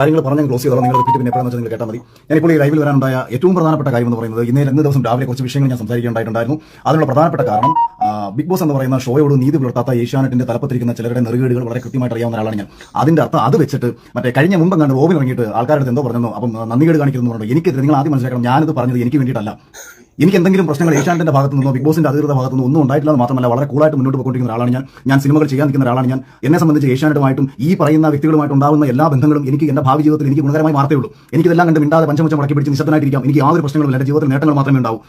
കാര്യങ്ങൾ പറഞ്ഞ് ക്ലോസ് ചെയ്തോളാം. നിങ്ങൾ റിപ്പീറ്റ് പിന്നെ എപ്പോഴാണെന്ന് വെച്ചാൽ നിങ്ങൾ കേട്ടാൽ മതി. ഞാനിപ്പോൾ ഈ ലൈവിൽ വരാനുണ്ടായ ഏറ്റവും പ്രധാനപ്പെട്ട കാര്യം എന്ന് പറയുന്നത് ഇന്നേ രണ്ട് ദിവസം രാവിലെ കുറച്ച് വിഷയങ്ങൾ ഞാൻ സംസാരിക്കേണ്ടായിട്ടുണ്ടായിരുന്നു അതിനുള്ള പ്രധാനപ്പെട്ട കാരണം ബിഗ് ബോസ് എന്ന് പറയുന്ന ഷോയോട് നീതി പുലർത്താത്ത ഏഷ്യാനെറ്റിന്റെ തലപ്പത്തിരിക്കുന്ന ചിലരുടെ നെറുകേടുകൾ വളരെ കൃത്യമായിട്ട് അറിയാവുന്ന ഒരാളാണ് ഞാൻ. അതിന്റെ അർത്ഥം അത് വെച്ചിട്ട് മറ്റേ കഴിഞ്ഞ മുമ്പ് കണ്ട് റോബിൻ ഇറങ്ങിയിട്ട് ആൾക്കാരുടെ എന്തോ പറഞ്ഞു അപ്പം നന്ദികേട് കാണിക്കുന്നു പറഞ്ഞു എനിക്കെതിരെ നിങ്ങൾ ആദ്യം മനസ്സിലാക്കണം ഞാനത് പറഞ്ഞത് എനിക്ക് വേണ്ടിയിട്ടല്ല. എനിക്ക് എന്തെങ്കിലും പ്രശ്നങ്ങൾ ഏഷ്യാനെറ്റിന്റെ ഭാഗത്തു നിന്നോ ബിഗ് ബോസിന്റെ അധികൃത ഭാഗത്തു നിന്നോ ഒന്നും ഉണ്ടായിട്ടില്ല മാത്രമല്ല വളരെ കൂളായിട്ട് മുന്നോട്ട് പോയിക്കൊണ്ടിരിക്കുന്ന ഒരാളാണ് ഞാൻ. ഞാൻ സിനിമകൾ ചെയ്യാൻ നിൽക്കുന്ന ഒരാളാണ് ഞാൻ. എന്നെ സംബന്ധിച്ച് ഏഷ്യാനെറ്റുമായിട്ടും ഈ പറയുന്ന വ്യക്തികളുമായിട്ട് ഉണ്ടാകുന്ന എല്ലാ ബന്ധങ്ങളും എനിക്ക് എന്റെ ഭാവി ജീവിതത്തിൽ എനിക്ക് ഗുണകരമായി മാറത്തേ ഉള്ളൂ. എനിക്കിതെല്ലാം കണ്ട് മിണ്ടാതെ പഞ്ചമുച്ച മുടക്കി പിടിച്ച് നിശബ്ദനായിട്ടിരിക്കാം. എനിക്ക് യാതൊരു പ്രശ്നങ്ങളും എന്റെ ജീവിതത്തിൽ നേട്ടങ്ങൾ മാത്രമേ ഉണ്ടാവൂ.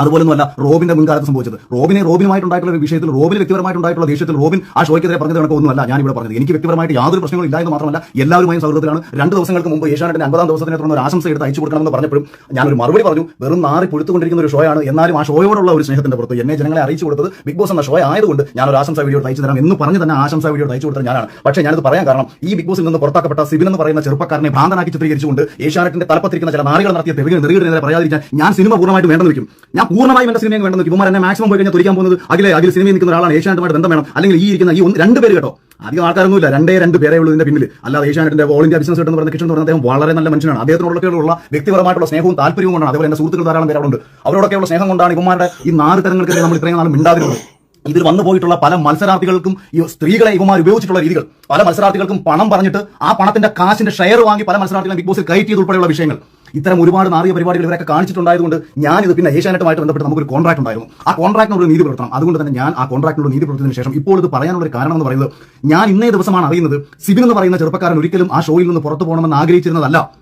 അതുപോലൊന്നുമല്ല റോബിന്റെ മുൻകാലത്ത് സംഭവിച്ചത്. റോബിനെ റോബിനുമായിട്ടുണ്ടായിട്ടുള്ള ഒരു വിഷയത്തിൽ റോബിന് വ്യക്തിപരമായിട്ടുണ്ടായിട്ടുള്ള ദേഷ്യത്തിൽ റോബിൻ ആ ഷോയ്ക്കെതിരെ പറഞ്ഞത് കണക്ക് ഒന്നുമല്ല. ഞാൻ ഇവിടെ പറഞ്ഞത്. എനിക്ക് വ്യക്തിപരമായിട്ട് യാതൊരു പ്രശ്നങ്ങളും ഇല്ല എന്ന് മാത്രമല്ല എല്ലാവരുമായും സൗഹൃദത്തിലാണ്. രണ്ട് ദിവസങ്ങൾക്ക് മുമ്പ് ഏഷ്യാനെറ്റിന്റെ അൻപതാം ദിവസത്തിനെ തുടർന്ന് ഒരു ആശംസ എടുത്ത് അയച്ചു കൊടുക്കണമെന്ന് പറഞ്ഞപ്പോഴും ഞാനൊരു മറുപടി പറഞ്ഞു. വെറും നാറി പൊഴുത്തുകൊണ്ടിരിക്കുന്ന ഒരു ഷോയാണ്. എന്നാലും ആ ഷോയോടുള്ള ഒരു സ്നേഹത്തിന്റെ പുറത്ത് എന്നെ ജനങ്ങളെ അറിയിച്ചു കൊടുത്തത് ബിഗ് ബോസ് എന്ന ഷോ ആയതുകൊണ്ട് ഞാൻ ഒരു ആശംസ വീഡിയോ അയച്ചു തരാം എന്ന് പറഞ്ഞ് തന്നെ ആശംസ വീഡിയോ അയച്ചു കൊടുത്തത് ഞാനാണ്. പക്ഷേ ഞാനത് പറയാൻ കാരണം ഈ ബിഗ് ബോസിൽ നിന്ന് പുറത്താക്കപ്പെട്ട സിബിൻ എന്ന് പറയുന്ന ചെറുപ്പക്കാരനെ ഭ്രാന്തനാക്കി ചിത്രീകരിച്ചുകൊണ്ട് ഏഷ്യാനെറ്റിന്റെ തലപ്പത്തിരിക്കുന്ന ചില നാറികൾ നടത്തിയ തെരുവിൽ നെറുകിടുന്നതിനെ പറയാതിരിക്കാൻ ഞാൻ സിനിമ പൂർണമായിട്ട് വേണ്ടെന്ന് വെക്കും ഞാൻ പൂർണമായും എന്റെ സിനിമയും വേണ്ടെന്ന് ഇവന്മാർ എന്നെ മാക്സിമം പോയി കഴിഞ്ഞാൽ തുരിക്കാൻ പോകുന്നത് അഖിലെ അഖിൽ സിനിമയിൽ നിൽക്കുന്ന ഒരാളാണ്. ഏഷ്യാനെറ്റുമായിട്ട് ബന്ധം വേണം അല്ലെങ്കിൽ ഈ ഇരിക്കുന്ന ഈ ഒന്ന് രണ്ട് പേര് കേട്ടോ. അധികം ആൾക്കാരൊന്നുമില്ല. രണ്ടേ രണ്ട് പേരേ ഉള്ളൂ ഇതിന്റെ പിന്നിൽ അല്ലാതെ ഏഷ്യാനെറ്റിന്റെ ഓൾ ഇന്ത്യ ബിസിനസ് എന്ന് പറഞ്ഞ കിഷൻ എന്ന് അദ്ദേഹം വളരെ നല്ല മനുഷ്യനാണ്. അദ്ദേഹത്തിനോടൊക്കെയുള്ള വ്യക്തിപരമായിട്ടുള്ള സ്നേഹവും താല്പര്യവും കൊണ്ടാണ്. അതേപോലെ എന്റെ സുഹൃത്തുക്കൾ ധാരാളം പേര് അവിടെ അവരോടൊക്കെയുള്ള സ്നേഹം കൊണ്ടാണ് ഇവന്മാരുടെ ഈ നാല് തരങ്ങൾക്കെതിരെ നമ്മൾ ഇത്രയും നാളും മിണ്ടാതിരുന്നത്. ഇതിൽ വന്നു പോയിട്ടുള്ള പല മത്സരാർത്ഥികൾക്കും ഈ സ്ത്രീകളെ ഇവന്മാർ ഉപയോഗിച്ചിട്ടുള്ള രീതികൾ. പല മത്സരാർത്ഥികൾക്കും പണം പറഞ്ഞിട്ട് ആ പണത്തിന്റെ കാശിന്റെ ഷെയർ വാങ്ങി പല മത്സരാർത്ഥികളും ബിഗ് ബോസിൽ കയറ്റിയത് ഉൾപ്പെടെയുള്ള വിഷയങ്ങൾ. ഇത്തരം ഒരുപാട് നാറിയ പരിപാടികൾ ഇവരൊക്കെ കാണിച്ചിട്ടുണ്ടായതുകൊണ്ട് ഞാനിത് പിന്നെ ഏഷ്യാനെറ്റുമായിട്ട് ബന്ധപ്പെട്ട് നമുക്കൊരു കോൺട്രാക്ട് ഉണ്ടായിരുന്നു. ആ കോൺട്രാക്ടിനോട് നീതി പുലർത്തണം. അതുകൊണ്ട് തന്നെ ഞാൻ ആ കോൺട്രാക്ടിനോട് നീതി പുലർത്തിയതിനു ശേഷം ഇപ്പോൾ ഇത് പറയാനുള്ള ഒരു കാരണം എന്ന് പറയുന്നത് ഞാൻ ഇന്നേ ദിവസമാണ് അറിയുന്നത് സിബിൻ എന്ന് പറയുന്ന ചെറുപ്പക്കാരൻ ഒരിക്കലും ആ ഷോയിൽ നിന്ന് പുറത്തു പോകണമെന്ന് ആഗ്രഹിച്ചിരുന്നതല്ല.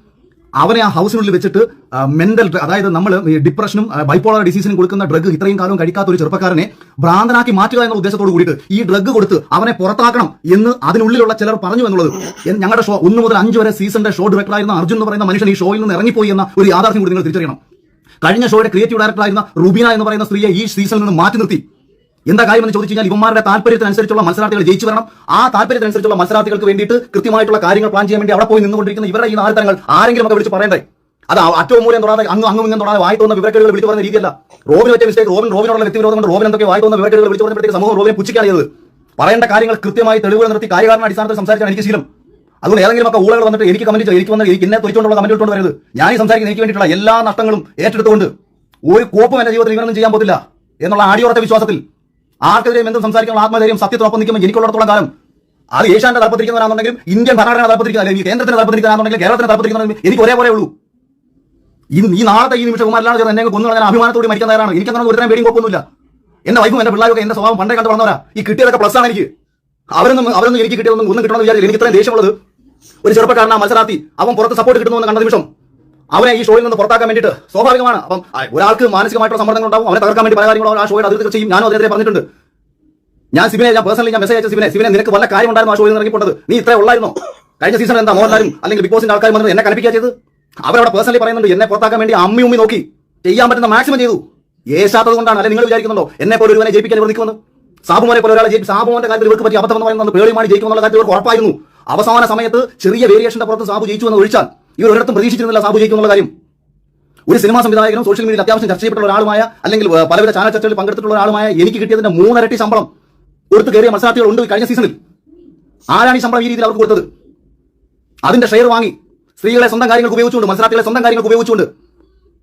അവനെ ആ ഹൗസിനുള്ളിൽ വെച്ചിട്ട് മെന്റൽ അതായത് നമ്മൾ ഡിപ്രഷനും ബൈപ്പോളർ ഡിസീസിനും കൊടുക്കുന്ന ഡ്രഗ് ഇത്രയും കാലം കഴിക്കാത്ത ഒരു ചെറുപ്പക്കാരനെ ഭ്രാന്തനാക്കി മാറ്റുക എന്ന ഉദ്ദേശത്തോട് കൂടിയിട്ട് ഈ ഡ്രഗ് കൊടുത്ത് അവനെ പുറത്താക്കണം എന്ന് അതിനുള്ളിലുള്ള ചിലർ പറഞ്ഞു എന്നുള്ളത് ഞങ്ങളുടെ ഷോ ഒന്ന് മുതൽ അഞ്ച് വരെ സീസണിന്റെ ഷോ ഡയറക്ടറായിരുന്ന അർജുൻ എന്ന് പറയുന്ന മനുഷ്യൻ ഈ ഷോയിൽ നിന്ന് ഇറങ്ങിപ്പോയി എന്ന ഒരു യാഥാർത്ഥ്യം കൂടി നിങ്ങൾ തിരിച്ചറിയണം. കഴിഞ്ഞ ഷോയുടെ ക്രിയേറ്റീവ് ഡയറക്ടറായിരുന്ന റുബീന എന്ന് പറയുന്ന സ്ത്രീയെ ഈ സീസണിൽ നിന്ന് മാറ്റി നിർത്തി. എന്താ കാര്യം എന്ന് ചോദിച്ചു കഴിഞ്ഞാൽ ഇവന്മാരുടെ താല്പര്യത്തിനനുസരിച്ചുള്ള മത്സരാർത്ഥികൾ ജയിച്ചു വരണം. ആ താല്പര്യത്തിനനുസരിച്ചുള്ള മത്സരാർത്ഥികൾക്ക് വേണ്ടിയിട്ട് കൃത്യമായിട്ടുള്ള കാര്യങ്ങൾ പ്ലാൻ ചെയ്യാൻ വേണ്ടി അവിടെ പോയി നിന്നുകൊണ്ടിരിക്കുന്ന ഇവരുടെ ഈ നാല് തരങ്ങൾ ആരെങ്കിലും ഒക്കെ വിളിച്ച് പറയണ്ടേ? അത് അറ്റവും മൂലം തൊടാതെ അങ്ങ് അങ്ങും ഇങ്ങും തൊടാതെ വായി തോന്നുന്ന വിവരക്കേടുകൾ വിളിച്ചു പറഞ്ഞ രീതിയല്ല. റോബിൻ പറ്റിയ മിസ്റ്റേക്ക് റോബിൻ റോബിനുള്ള വ്യക്തിവിരോധം കൊണ്ട് റോബിൻ എന്തൊക്കെ വായി തോന്നുന്ന വിവരക്കേടുകൾ വിളിച്ചു പറഞ്ഞപ്പോഴത്തേക്ക് സമൂഹം റോബിനെ പുച്ഛിക്കാറിയത് പറയേണ്ട കാര്യങ്ങൾ കൃത്യമായി തെളിവുകൾ നിർത്തി കാര്യകാരണ അടിസ്ഥാനത്തിൽ സംസാരിച്ചാണ് എനിക്ക് ശീലം. അതുകൊണ്ട് ഏതെങ്കിലും ഒക്കെ ഊളകൾ വന്നിട്ട് എനിക്ക് കമന്റ് ചെയ്ത് എനിക്ക് വന്ന് എനിക്ക് എന്നെ തൊഴിച്ചുകൊണ്ടുള്ള കമന്റ് ഇട്ടുകൊണ്ട് വരരുത്. ഞാൻ ഈ സംസാരിക്കുന്ന എനിക്ക് വേണ്ടിയിട്ടുള്ള എല്ലാ നഷ്ടങ്ങളും ഏറ്റെടുത്തുകൊണ്ട് ഒരു കോപ്പും എന്റെ ജീവിതത്തിൽ ഇങ്ങനൊന്നും ചെയ്യാൻ പറ്റില്ല എന്നുള്ള ആടിയോറത്തെ വിശ്വാസത്തിൽ ആർക്കെതിരെയും എന്തും സംസാരിക്കാനുള്ള ആത്മധൈര്യം സത്യത്തിനൊപ്പം നിൽക്കുമ്പോൾ എനിക്കുള്ളിടത്തോളം കാലം അത് ഏഷ്യാന്റെ തലപ്പത്തിരിക്കുന്നവരാണെന്നുണ്ടെങ്കിലും ഇന്ത്യൻ ഭരണഘടന തലപ്പത്തിരിക്കുന്ന അല്ലെങ്കിൽ കേന്ദ്രത്തിന് തലപ്പത്തിരിക്കുന്നതാണെന്നുണ്ടെങ്കിൽ കേരളത്തിന് തലപ്പത്തിരിക്കുന്ന എനിക്ക് ഒരേപോലെ ഉള്ളൂ. ഈ ഈ നാളത്തെ ഈ നിമിഷം കുമാരനാണ് ചേർന്ന് എന്നെ കൊന്നു ഞാൻ അഭിമാനത്തോടെ മരിക്കാൻ തയ്യാറാണ്. എനിക്ക് അങ്ങനെ ഒരുത്തരം പേടിയും കുഴപ്പമൊന്നുമില്ല എന്റെ വൈഫും എന്റെ പിള്ളേരൊക്കെ എന്റെ സ്വഭാവം പണ്ടേ കണ്ടു പറഞ്ഞവരാ ഈ കിട്ടിയതൊക്കെ പ്ലസ് ആണ് എനിക്ക്. അവരൊന്നും അവരൊന്നും എനിക്ക് കിട്ടിയതൊന്നും ഒന്നും കിട്ടണമെന്ന് വിചാരിച്ചില്ല. എനിക്ക് ഇത്രയും ദേഷ്യമുള്ളത് ഒരു ചെറുപ്പക്കാരനാ മത്സരാർത്ഥി. അവൻ പുറത്ത് സപ്പോർട്ട് കിട്ടുന്നു എന്ന് കണ്ട നിമിഷം അവനെ ഈ ഷോയിൽ നിന്ന് പുറത്താക്കാൻ വേണ്ടിയിട്ട് സ്വാഭാവികമാണ്. അപ്പം ഒരാൾക്ക് മാനസികമായിട്ടുള്ള സമ്മർദ്ദങ്ങൾ ഉണ്ടാവും. അവനെ തകർക്കാൻ വേണ്ടി പല കാര്യങ്ങളും ആ ഷോയുടെ അതിർത്തി ചെയ്യും. ഞാനും അതിനെതിരെ പറഞ്ഞിട്ടുണ്ട്. ഞാൻ സിബിനെ ഞാൻ പേഴ്സണലി ഞാൻ മെസ്സേജ് അയച്ച സിബിനെ സിബിനെ നിനക്ക് വല്ല കാര്യം ഉണ്ടായിരുന്നു ആ ഷോയിൽ നിന്ന് ഇറങ്ങിപ്പോട്ടത് നീ ഇത്ര ഉള്ളായിരുന്നോ? കഴിഞ്ഞ സീസൺ എന്താ മോഹൻലാലും അല്ലെങ്കിൽ ബിഗ് ബോസിന്റെ ആൾക്കാർ എന്നെ കണിപ്പിക്കുക ചെയ്ത് അവരവിടെ പേഴ്സണലി പറയുന്നുണ്ട് എന്നെ പുറത്താക്കാൻ വേണ്ടി അമ്മി ഉമ്മി നോക്കി. ചെയ്യാൻ പറ്റുന്ന മാക്സിമം ചെയ്തു. ഏശാത്തത് കൊണ്ടാണ്. അല്ലെങ്കിൽ നിങ്ങൾ വിചാരിക്കുന്നുണ്ടോ? എന്നെ പോലെ ഒരുവനെ ജയിപ്പിക്കാൻ ഇവർ നിൽക്കുമെന്ന്. സാബുമോനെ പോലെ ഒരാളെ ജയിപ്പിച്ച് സാബുമോന്റെ കാര്യത്തിൽ ഇവർക്ക് പറ്റി അബദ്ധം എന്ന് പറയുന്നത് പേളിമാണി ജയിക്കുമെന്നുള്ള കാര്യത്തിൽ ഇവർക്ക് ഉറപ്പായിരുന്നു. അവസാന സമയത്ത് ചെറിയ വേരിയേഷന്റെ പുറത്ത് സാബു ജയിച്ചു എന്ന് ഒഴിച്ചാൽ ഇവർ ഒരിടത്തും പ്രതീക്ഷിച്ചിരുന്നില്ല സാബു ജയിക്കുമെന്നുള്ള കാര്യം. ഒരു സിനിമാ സംവിധായകനും സോഷ്യൽ മീഡിയയിൽ അത്യാവശ്യം ചർച്ച ചെയ്യപ്പെട്ട ഒരാളുമായ അല്ലെങ്കിൽ പലവിധ ചാനൽ ചർച്ചകളിൽ പങ്കെടുത്തിട്ടുള്ള ഒരാളുമായ എനിക്ക് കിട്ടിയതിന്റെ മൂന്നരട്ടി ശമ്പളം കൊടുത്ത് കയറിയ മത്സരാർത്ഥികൾ ഉണ്ട് കഴിഞ്ഞ സീസണിൽ. ആരാണ് ഈ ശമ്പളം ഈ രീതിയിൽ അവർക്ക് കൊടുത്തത്? അതിന്റെ ഷെയർ വാങ്ങി സ്ത്രീകളെ സ്വന്തം കാര്യങ്ങൾക്ക് ഉപയോഗിച്ചുകൊണ്ട് മത്സരാർത്ഥികളെ സ്വന്തം കാര്യങ്ങൾക്ക് ഉപയോഗിച്ചുകൊണ്ട്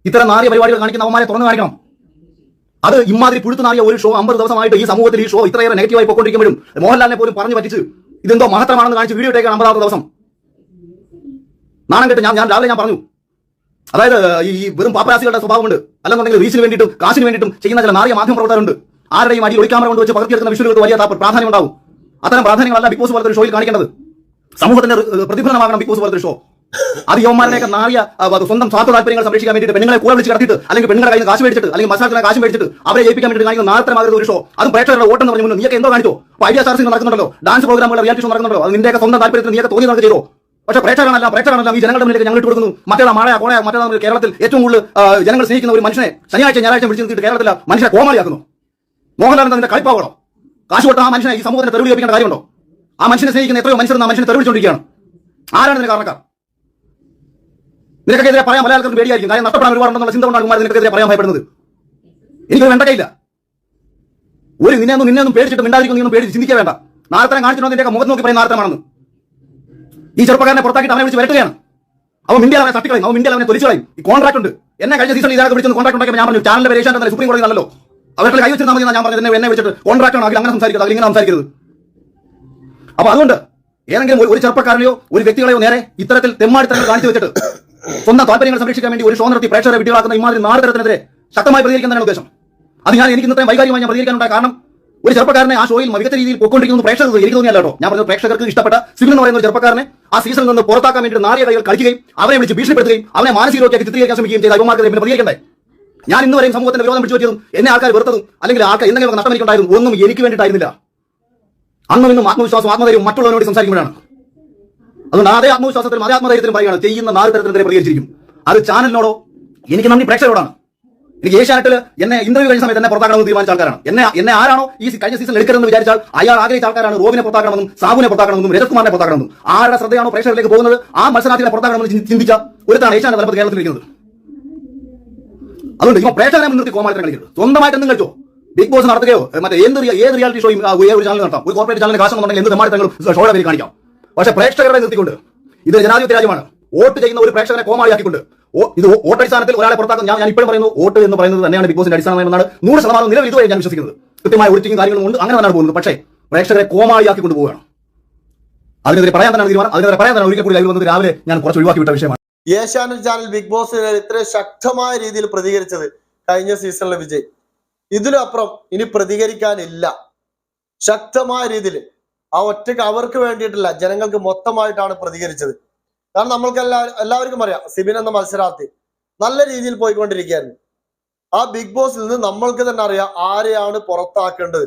ഇത്തരം നാറിയ പരിപാടികൾ കാണിക്കുന്ന അവന്മാരെ തുറന്നു കാണിക്കണം. അത് ഇമാതിരി പുഴുത്തു നാറിയ ഒരു ഷോ അമ്പത് ദിവസമായിട്ട് ഈ സമൂഹത്തിൽ ഈ ഷോ ഇത്രയേറെ നെഗറ്റീവായി പോയിക്കൊണ്ടിരിക്കുമ്പോഴും മോഹൻലാലിനെ പോലും പറഞ്ഞു പറ്റിച്ച് ഇതെന്തോ മഹത്തരമാണെന്ന് കാണിച്ച് വീഡിയോ ഇട്ടേക്കാണ് അമ്പതാമത്തെ ദിവസം. നാണം കെട്ട് ഞാൻ ഞാൻ രാവിലെ ഞാൻ പറഞ്ഞു. അതായത് ഈ വെറും പാപ്പരാസികളുടെ സ്വഭാവമുണ്ട്. അല്ലെന്നുണ്ടെങ്കിൽ റീച്ചിന് വേണ്ടിയിട്ടും കാശിന് വേണ്ടിയിട്ടും ചെയ്യുന്ന ചില നാറിയ മാധ്യമ പ്രവർത്തകരുണ്ട്. ആരുടെയും അടി ഒരു കൊണ്ട് വെച്ച് പകർത്തിയെടുക്കുന്ന വിഷയങ്ങൾക്ക് വലിയ പ്രാധാന്യം ഉണ്ടാവും അത്തരം പ്രാധാന്യങ്ങളല്ല ബിഗ് ബോസ് പോലത്തെ ഒരു ഷോയിൽ കാണിക്കേണ്ടത്. സമൂഹത്തിന്റെ പ്രതിഫലമാകണം ബിഗ് ബോസ് പോലത്തെ ഷോ. അത് യവന്മാരുടെയൊക്കെ നാറിയ സ്വന്തം സ്വാർത്ഥ താല്പര്യങ്ങൾ സംരക്ഷിക്കാൻ വേണ്ടിയിട്ട് പെണ്ണുകളെ കൂടെ വിളിച്ച് കടത്തിയിട്ട് അല്ലെങ്കിൽ പെണ്ണുങ്ങളുടെ കയ്യിൽ കാശ് മേടിച്ചിട്ട് അല്ലെങ്കിൽ മത്സരത്തിന് കാശ് മേടിച്ചിട്ട് അവരെ ജയിപ്പിക്കാൻ വേണ്ടി കാണിക്കുന്ന നാളത്തരമാകുന്ന ഒരു ഷോ. അത് പ്രേക്ഷകരുടെ ഓട്ടം പറഞ്ഞു മുന്നേ നീയൊക്കെ എന്തോ കാണിച്ചോ? ഐഡിയ സ്റ്റാർസിംഗ് നടക്കുന്നുണ്ടല്ലോ. ഡാൻസ് പ്രോഗ്രാമുകൾ റിയാലിറ്റി ഷോ നടക്കുന്നുണ്ടല്ലോ. അത് നിന്റെയൊക്കെ സ്വന്തം താല്പര്യത്തിന് നീയൊക്കെ തോന്നി നടക്കുക ചെയ്തോ? പക്ഷേ പ്രേക്ഷകരാണല്ല പ്രേക്ഷകരാണല്ല ഈ ജനങ്ങളുടെ മുന്നിലേക്ക് ഞങ്ങൾ ഇട്ട് കൊടുക്കുന്നു. മറ്റേ മഴ കോണ മറ്റേ കേരളത്തിൽ ഏറ്റവും കൂടുതൽ ജനങ്ങൾ സ്നേഹിക്കുന്ന ഒരു മനുഷ്യനെ ശനിയാഴ്ച ഞായറാഴ്ച വിളിച്ചു നിർത്തിയിട്ട് കേരളത്തിൽ മനുഷ്യനെ കോമാളിയാക്കുന്നു. മോഹൻലാൽ അതിന്റെ കളിപ്പാവണം? കാശ് കൊടുത്ത ആ മനുഷ്യനെ ഈ സമൂഹത്തിന് തെരുവിൽ ലഭിക്കേണ്ട കാര്യമുണ്ടോ? ആ മനുഷ്യനെ സ്നേഹിക്കുന്ന എത്രയോ മനുഷ്യർ ആ മനുഷ്യനെ തെരുവിളിച്ചുകൊണ്ടിരിക്കുകയാണ് ആരാണ് ഇതിന് കാരണക്കാർ? നിനക്കെതിരെ പറയാൻ മലയാളത്തിൽ പേടിയായിരിക്കും. കാര്യം നഷ്ടപ്പെടാൻ ഒരുപാടുണ്ടെന്നുള്ള ചിന്ത കൊണ്ടാണ് കുമാരൻ നിനക്കെതിരെ പറയാൻ ഭയപ്പെടുന്നത്. എനിക്കൊരു വെണ്ടക്കയില്ല. ഒരു നിന്നെ ഒന്നും നിന്നെ ഒന്നും പേടിച്ചിട്ട് മിണ്ടാതിരിക്കും നീ ഒന്നും പേടിച്ച് ചിന്തിക്കാൻ നാളത്തെ കാണിച്ചിട്ടുണ്ടോ നിന്റെ മുഖത്ത് നോക്കി പറയുന്ന നാളത്തമാണെന്ന് ഈ ചെറുപ്പക്കാരനെ പുറത്താക്കിയിട്ട് അവനെ വിളിച്ച് വരട്ടുകയാണ്. അവൻ ഇന്ത്യ അവനെ തട്ടിക്കളയും. അവൻ ഇന്ത്യ അവനെ തൊലിച്ചുകളയും ഈ കോൺട്രാക്ട് ഉണ്ട്. എന്നെ കഴിഞ്ഞ സീസണിൽ ഇതാകെ വിളിച്ചത് കോൺട്രാക്ട് ഉണ്ടാക്കി ഞാൻ പറഞ്ഞു ചാനലിന്റെ പരീക്ഷ തന്നെ സുപ്രീം കോടതി നല്ലല്ലോ അവരുടെ കൈ വെച്ചിരുന്നാൽ മതി ഞാൻ പറഞ്ഞത്. എന്നെ വിളിച്ചിട്ട് കോൺട്രാക്ട് ആണ് അതിൽ അങ്ങനെ സംസാരിക്കരുത്. അതിൽ ഇങ്ങനെ സംസാരിക്കരുത്. അപ്പൊ അതുകൊണ്ട് ഏതെങ്കിലും ഒരു- ചെറുപ്പക്കാരനെയോ ഒരു വ്യക്തികളെയോ നേരെ ഇത്തരത്തിൽ തെമ്മാടിത്തരങ്ങൾ കാണിച്ചു വെച്ചിട്ട് സ്വന്തം താല്പര്യങ്ങൾ സംരക്ഷിക്കാൻ വേണ്ടി ഒരു ഷോ നിർത്തി പ്രേക്ഷകരെ വിട്ടുകളാക്കുന്ന ഇമാതിരി നാടകത്തിനെതിരെ ശക്തമായി പ്രതികരിക്കുന്നതാണ് ഉദ്ദേശം. അത് ഞാൻ എനിക്ക് ഇന്നത്തെ വൈകാരികമായി ഞാൻ പ്രതികരിക്കാനുണ്ടായ കാരണം ഒരു ചെറുപ്പക്കാരനെ ആ ഷോയിൽ മികച്ച രീതിയിൽ പൊക്കൊണ്ടിരിക്കുന്നു പ്രേക്ഷകർ എനിക്ക് തോന്നിയല്ലോ ഞാൻ പറഞ്ഞത് പ്രേക്ഷകർക്ക് ഇഷ്ടപ്പെട്ട സിവിൽ എന്ന് പറയുന്ന ഒരു ചെറുപ്പക്കാരനെ ആ സീസണിൽ നിന്ന് പുറത്താക്കാൻ വേണ്ടി നാറിയ കൈകൾ കളിക്കുകയും അവരെ വിളിച്ച് ഭീഷണിപ്പെടുത്തുകയും അവനെ മാനസിക രോഗിയാക്കി ചിത്രീകരിക്കാൻ ശ്രമിക്കുകയും ചെയ്ത അഭിമാർക്ക് പിന്നെ പ്രതികരിക്കണ്ടേ? ഞാൻ ഇന്ന് വരെയും സമൂഹത്തിന്റെ വിരോധം പിടിച്ചു പറ്റിയതും എന്നെ ആൾക്കാർ വെറുത്തതും അല്ലെങ്കിൽ ആൾക്കാർ എന്തെങ്കിലും നഷ്ടം എനിക്കുണ്ടായിരുന്നു ഒന്നും എനിക്ക് വേണ്ടിയിട്ടായിരുന്നില്ല. അന്നും ഇന്നും ആത്മവിശ്വാസം ആത്മധൈര്യം മറ്റുള്ളവരോട് സംസാരിക്കുമ്പോഴാണ്. അതുകൊണ്ട് അതേ ആത്മവിശ്വാസത്തിലും അതേ ആത്മധൈര്യത്തിലും പറയുകയാണ് ചെയ്യുന്ന നാല് തരത്തിനെതിരെ പ്രതികരിച്ചിരിക്കും. അത് ചാനലിനോടോ എനിക്ക് നന്ദി പ്രേക്ഷകരോടാണ്. എനിക്ക് ഏഷ്യാനെറ്റിൽ എന്നെ ഇന്റർവ്യൂ കഴിഞ്ഞ സമയത്ത് എന്നെ പുറത്താക്കണമെന്ന് തീരുമാനിച്ച ആൾക്കാരാണ്. എന്നെ എന്നെ ആരാണോ ഈ കഴിഞ്ഞ സീസൺ എടുക്കരുതെന്ന് വിചാരിച്ചാൽ അയാൾ ആഗ്രഹിച്ച ആൾക്കാരാണ് റോബിനെ പുറത്താക്കണമെന്നും സാബുനെ പുറത്താക്കണമെന്നും രജത് പുറത്താക്കണമെന്നും. ആരുടെ ശ്രദ്ധയാണോ പ്രേക്ഷകരിലേക്ക് പോകുന്നത് ആ മത്സരാർത്ഥികളെ പുറത്താക്കണമെന്ന് ചിന്തി- ചിന്തിച്ച ഒരുത്താണ് ഏഷ്യാനെ തലപ്പത്ത് കേരളത്തിൽ ഇരിക്കുന്നത്. അതുകൊണ്ട് ഇപ്പൊ പ്രേക്ഷകരെ മുൻനിർത്തി കോമാളിത്തരം കളിക്കരുത്. സ്വന്തമായിട്ട് എന്തും കളിച്ചോ. ബിഗ് ബോസ് നടത്തുകയോ മറ്റേ എന്ത് ഏത് റിയാലിറ്റി ഷോയും ഒരു ചാനൽ നടത്താം. ഒരു കോർപ്പറേറ്റ് ചാനലിന് കാശുണ്ടെങ്കിൽ എന്ത് തെമ്മാടിത്തങ്ങളും ഷോയുടെ പേര് കാണിക്കാം. പക്ഷേ പ്രേക്ഷകരെ നിർത്തിക്കൊണ്ട് ഇത് ജനാധിപത്യ രാജ്യമാണ്. വോട്ട് ചെയ്യുന്ന ഒരു പ്രേക്ഷകനെ കോമാളിയാക്കിക്കൊണ്ട് ഇത് വോട്ടടിസ്ഥാനത്തിൽ ഒരാളെ പുറത്താക്കുന്ന ഞാൻ ഇപ്പോഴും പറയുന്നു വോട്ട് എന്ന് പറയുന്നത് തന്നെയാണ് ബിഗ് ബോസിന്റെ അടിസ്ഥാനം എന്നാണ് നൂറ് ശതമാനം നിലവിൽ ഇതുവരെ ഞാൻ വിശ്വസിക്കുന്നത്. കൃത്യമായ ഒഴിച്ചിങ് കാര്യങ്ങളും ഉണ്ട്. അങ്ങനെ തന്നെയാണ് പോകുന്നത്. പക്ഷേ പ്രേക്ഷകരെ കോമാളിയാക്കി കൊണ്ടുപോവുകയാണ് അതിനെതിരെ പറയാൻ തന്നെ തീരുമാനം. അതിനെതിരെ പറയാൻ തന്നെ ഒരിക്കൽ കൂടി അതിൽ വന്നത്. രാവിലെ ഞാൻ കുറച്ച് ഒഴിവാക്കി വിട്ട വിഷയമാണ്. ഏഷ്യാനെറ്റ് ചാനൽ ബിഗ് ബോസ് ഇത്ര ശക്തമായ രീതിയിൽ പ്രതികരിച്ചത് കഴിഞ്ഞ സീസണിലെ വിജയ്. ഇതിലപ്പുറം ഇനി പ്രതികരിക്കാനില്ല. ശക്തമായ രീതിയിൽ ആ ഒറ്റയ്ക്ക് അവർക്ക് വേണ്ടിയിട്ടില്ല ജനങ്ങൾക്ക് മൊത്തമായിട്ടാണ് പ്രതികരിച്ചത്. കാരണം നമ്മൾക്ക് എല്ലാ എല്ലാവർക്കും അറിയാം സിബിൻ എന്ന മത്സരാർത്ഥി നല്ല രീതിയിൽ പോയിക്കൊണ്ടിരിക്കുകയായിരുന്നു. ആ ബിഗ് ബോസിൽ നിന്ന് നമ്മൾക്ക് തന്നെ അറിയാം ആരെയാണ് പുറത്താക്കേണ്ടത്.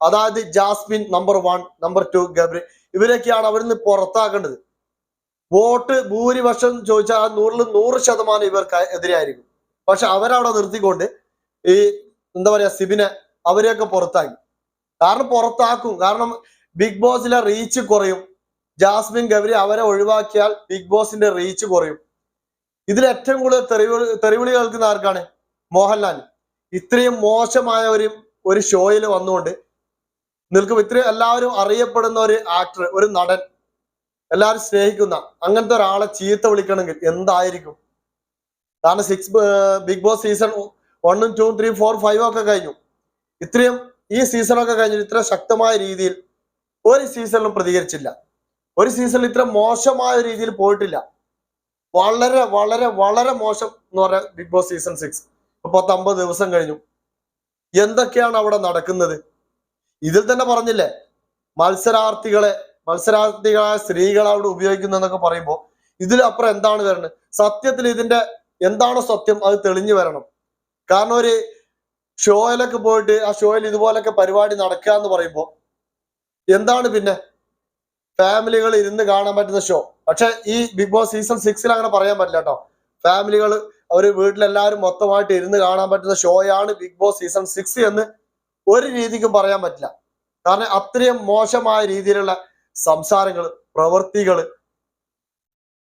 അതായത് Jasmine number one number two Gabri ഇവരൊക്കെയാണ് അവിടുന്ന് പുറത്താക്കേണ്ടത്. വോട്ട് ഭൂരിപക്ഷം ചോദിച്ചാൽ നൂറിൽ നൂറ് ശതമാനം ഇവർക്ക് എതിരായിരിക്കും. പക്ഷെ അവരവിടെ നിർത്തിക്കൊണ്ട് ഈ എന്താ പറയാ സിബിനെ അവരെയൊക്കെ പുറത്താക്കി. കാരണം പുറത്താക്കും. കാരണം ബിഗ് ബോസിലെ റീച്ച് കുറയും. ജാസ്മിൻ ഗൗരി അവരെ ഒഴിവാക്കിയാൽ ബിഗ് ബോസിന്റെ റീച്ച് കുറയും. ഇതിൽ ഏറ്റവും കൂടുതൽ തെറിവിളി തെറിവിളി കേൾക്കുന്ന ആർക്കാണ്? മോഹൻലാൽ. ഇത്രയും മോശമായ ഒരു ഒരു ഷോയിൽ വന്നുകൊണ്ട് നിൽക്കും. ഇത്രയും എല്ലാവരും അറിയപ്പെടുന്ന ഒരു ആക്ടർ ഒരു നടൻ. എല്ലാവരും സ്നേഹിക്കുന്ന അങ്ങനത്തെ ഒരാളെ ചീത്ത വിളിക്കണമെങ്കിൽ എന്തായിരിക്കും? കാരണം സിക്സ് ബിഗ് ബോസ് സീസൺ വണ്ണും ടൂ ത്രീ ഫോർ ഫൈവ് ഒക്കെ കഴിഞ്ഞു. ഇത്രയും ഈ സീസണൊക്കെ കഴിഞ്ഞു ഇത്ര ശക്തമായ രീതിയിൽ ഒരു സീസണിലും പ്രതികരിച്ചില്ല. ഒരു സീസണിൽ ഇത്ര മോശമായ രീതിയിൽ പോയിട്ടില്ല. വളരെ വളരെ വളരെ മോശം എന്ന് പറയാം ബിഗ് ബോസ് സീസൺ സിക്സ് പത്തമ്പത് ദിവസം കഴിഞ്ഞു. എന്തൊക്കെയാണ് അവിടെ നടക്കുന്നത്? ഇതിൽ തന്നെ പറഞ്ഞില്ലേ മത്സരാർത്ഥികളെ മത്സരാർത്ഥികളായ സ്ത്രീകൾ അവിടെ ഉപയോഗിക്കുന്നതെന്നൊക്കെ പറയുമ്പോൾ ഇതിലപ്പുറം എന്താണ് വരുന്നത് സത്യത്തിൽ ഇതിന്റെ എന്താണ് സത്യം അത് തെളിഞ്ഞു വരണം. കാരണം ഒരു ഷോയിലൊക്കെ പോയിട്ട് ആ ഷോയിൽ ഇതുപോലൊക്കെ പരിപാടി നടക്കുക എന്ന് പറയുമ്പോൾ എന്താണ് പിന്നെ? ഫാമിലികൾ ഇരുന്ന് കാണാൻ പറ്റുന്ന ഷോ പക്ഷെ ഈ ബിഗ് ബോസ് സീസൺ സിക്സിൽ അങ്ങനെ പറയാൻ പറ്റില്ല കേട്ടോ ഫാമിലികൾ അവർ വീട്ടിലെല്ലാവരും മൊത്തമായിട്ട് ഇരുന്ന് കാണാൻ പറ്റുന്ന ഷോയാണ് ബിഗ് ബോസ് സീസൺ സിക്സ് എന്ന് ഒരു രീതിക്കും പറയാൻ പറ്റില്ല. കാരണം അത്രയും മോശമായ രീതിയിലുള്ള സംസാരങ്ങൾ പ്രവൃത്തികൾ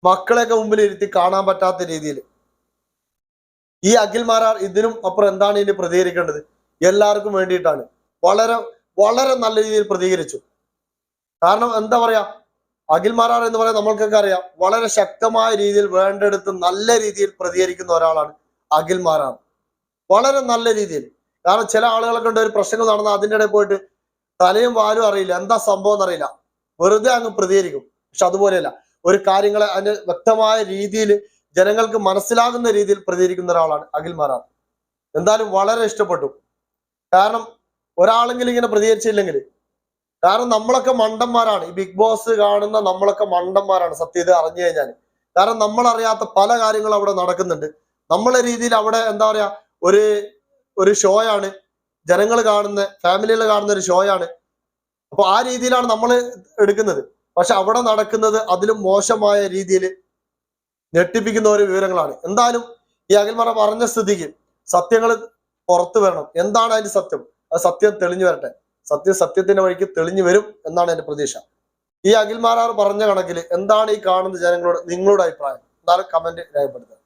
മക്കളെയൊക്കെ മുമ്പിൽ ഇരുത്തി കാണാൻ പറ്റാത്ത രീതിയിൽ ഈ അഖിൽമാരാർ ഇതിനും അപ്പുറം എന്താണ് ഇനി പ്രതികരിക്കേണ്ടത്? എല്ലാവർക്കും വേണ്ടിയിട്ടാണ്. വളരെ വളരെ നല്ല രീതിയിൽ പ്രതികരിച്ചു. കാരണം എന്താ പറയാ? അഖിൽമാരാർ എന്ന് പറയാൻ നമ്മൾക്കൊക്കെ അറിയാം വളരെ ശക്തമായ രീതിയിൽ വേണ്ടെടുത്ത് നല്ല രീതിയിൽ പ്രതികരിക്കുന്ന ഒരാളാണ് അഖിൽമാരാർ വളരെ നല്ല രീതിയിൽ. കാരണം ചില ആളുകളൊക്കെ ഉണ്ട് ഒരു പ്രശ്നങ്ങൾ നടന്ന അതിന്റെ ഇടയിൽ പോയിട്ട് തലയും വാലും അറിയില്ല. എന്താ സംഭവം എന്നറിയില്ല. വെറുതെ അങ്ങ് പ്രതികരിക്കും. പക്ഷെ അതുപോലെയല്ല ഒരു കാര്യങ്ങളെ അതിന് വ്യക്തമായ രീതിയിൽ ജനങ്ങൾക്ക് മനസ്സിലാകുന്ന രീതിയിൽ പ്രതികരിക്കുന്ന ഒരാളാണ് അഖിൽ എന്തായാലും വളരെ ഇഷ്ടപ്പെട്ടു. കാരണം ഒരാളെങ്കിലും ഇങ്ങനെ പ്രതികരിച്ചില്ലെങ്കിൽ കാരണം നമ്മളൊക്കെ മണ്ടന്മാരാണ്. ഈ ബിഗ് ബോസ് കാണുന്ന നമ്മളൊക്കെ മണ്ടന്മാരാണ്. സത്യത അറിഞ്ഞു കഴിഞ്ഞാൽ കാരണം നമ്മൾ അറിയാത്ത പല കാര്യങ്ങളും അവിടെ നടക്കുന്നുണ്ട്. നമ്മളെ രീതിയിൽ അവിടെ എന്താ പറയാ ഒരു ഒരു ഷോയാണ്. ജനങ്ങൾ കാണുന്ന ഫാമിലികൾ കാണുന്ന ഒരു ഷോയാണ്. അപ്പൊ ആ രീതിയിലാണ് നമ്മൾ എടുക്കുന്നത്. പക്ഷെ അവിടെ നടക്കുന്നത് അതിലും മോശമായ രീതിയിൽ ഞെട്ടിപ്പിക്കുന്ന ഒരു വിവരങ്ങളാണ്. എന്തായാലും ഈ അഖിൽമറ പറഞ്ഞ സ്ഥിതിക്ക് സത്യങ്ങൾ പുറത്തു വരണം. എന്താണ് അതിന്റെ സത്യം? അത് സത്യം തെളിഞ്ഞു വരട്ടെ. സത്യം സത്യത്തിന്റെ വഴിക്ക് തെളിഞ്ഞു വരും എന്നാണ് എന്റെ പ്രതീക്ഷ. ഈ അഖിൽ മാറാർ പറഞ്ഞ കണക്കിൽ എന്താണ് ഈ കാണുന്ന ജനങ്ങളോട് നിങ്ങളുടെ അഭിപ്രായം? എന്താണ് കമന്റ് രേഖപ്പെടുത്തുക.